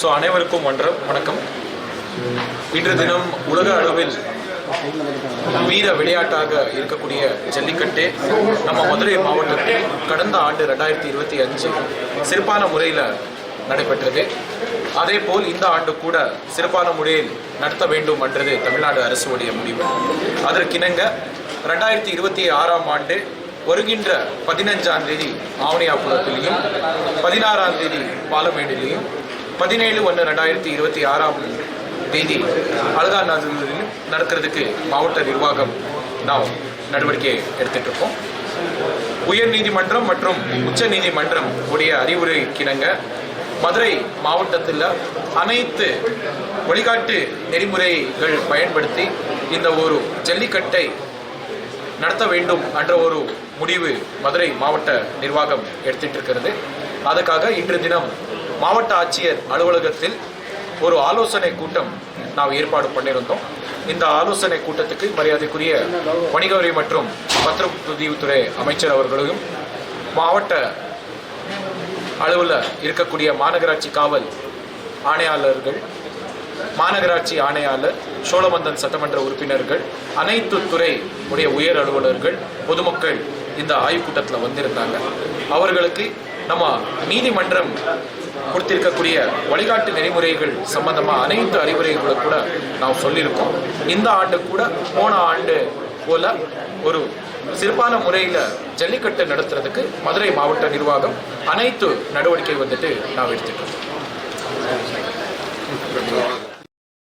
So அனைவருக்கும் ஒன்றம் வணக்கம். இன்று தினம் உலக அளவில் வீர விளையாட்டாக இருக்கக்கூடிய ஜல்லிக்கட்டு நம்ம மதுரை மாவட்டத்தில் கடந்த ஆண்டு ரெண்டாயிரத்தி இருபத்தி அஞ்சு சிறப்பான முறையில் நடைபெற்றது. அதே போல் இந்த ஆண்டு கூட சிறப்பான முறையில் நடத்த வேண்டும் என்றது தமிழ்நாடு அரசுடைய முடிவு. அதற்கிணங்க ரெண்டாயிரத்தி இருபத்தி ஆறாம் ஆண்டு வருகின்ற பதினஞ்சாம் தேதி ஆவணியாபுரத்திலையும் பதினாறாம் தேதி பாலமேடிலையும் பதினேழு ஒன்று ரெண்டாயிரத்தி இருபத்தி ஆறாம் தேதி அழகாநல்லூரிலும் நடக்கிறதுக்கு மாவட்ட நிர்வாகம் நாம் நடவடிக்கை எடுத்துட்டு இருக்கோம் உயர் நீதிமன்றம் மற்றும் உச்ச நீதிமன்றம் உடைய அறிவுரைக்கிணங்க மதுரை மாவட்டத்தில் அனைத்து வழிகாட்டு நெறிமுறைகள் பயன்படுத்தி இந்த ஒரு ஜல்லிக்கட்டை நடத்த வேண்டும் என்ற ஒரு முடிவு மதுரை மாவட்ட நிர்வாகம் எடுத்துட்டு இருக்கிறது அதுக்காக இன்று தினம் மாவட்ட ஆட்சியர் அலுவலகத்தில் ஒரு ஆலோசனை கூட்டம் நாம் ஏற்பாடு பண்ணியிருந்தோம். இந்த ஆலோசனை கூட்டத்துக்கு மரியாதைக்குரிய வணிகவரி மற்றும் பத்திரப்பதிவுத்துறை அமைச்சர் அவர்களையும் மாவட்ட அளவில் இருக்கக்கூடிய மாநகராட்சி காவல் ஆணையாளர்கள் மாநகராட்சி ஆணையாளர் சோழமந்தன் சட்டமன்ற உறுப்பினர்கள் அனைத்து துறை உடைய உயர் அலுவலர்கள் பொதுமக்கள் இந்த ஆய்வுக்கூட்டத்தில் வந்திருந்தாங்க. அவர்களுக்கு நம்ம நீதிமன்றம் கொடுத்திருக்கக்கூடிய வழிகாட்டு நெறிமுறைகள் சம்பந்தமா அனைத்து அறிவுரைகளை கூட நாம் சொல்லியிருக்கோம். இந்த ஆண்டு கூட போன ஆண்டு போல ஒரு சிறப்பான முறையில் ஜல்லிக்கட்டு நடத்துறதுக்கு மதுரை மாவட்ட நிர்வாகம் அனைத்து நடவடிக்கை வந்துட்டு நாம் எடுத்துக்கிறோம்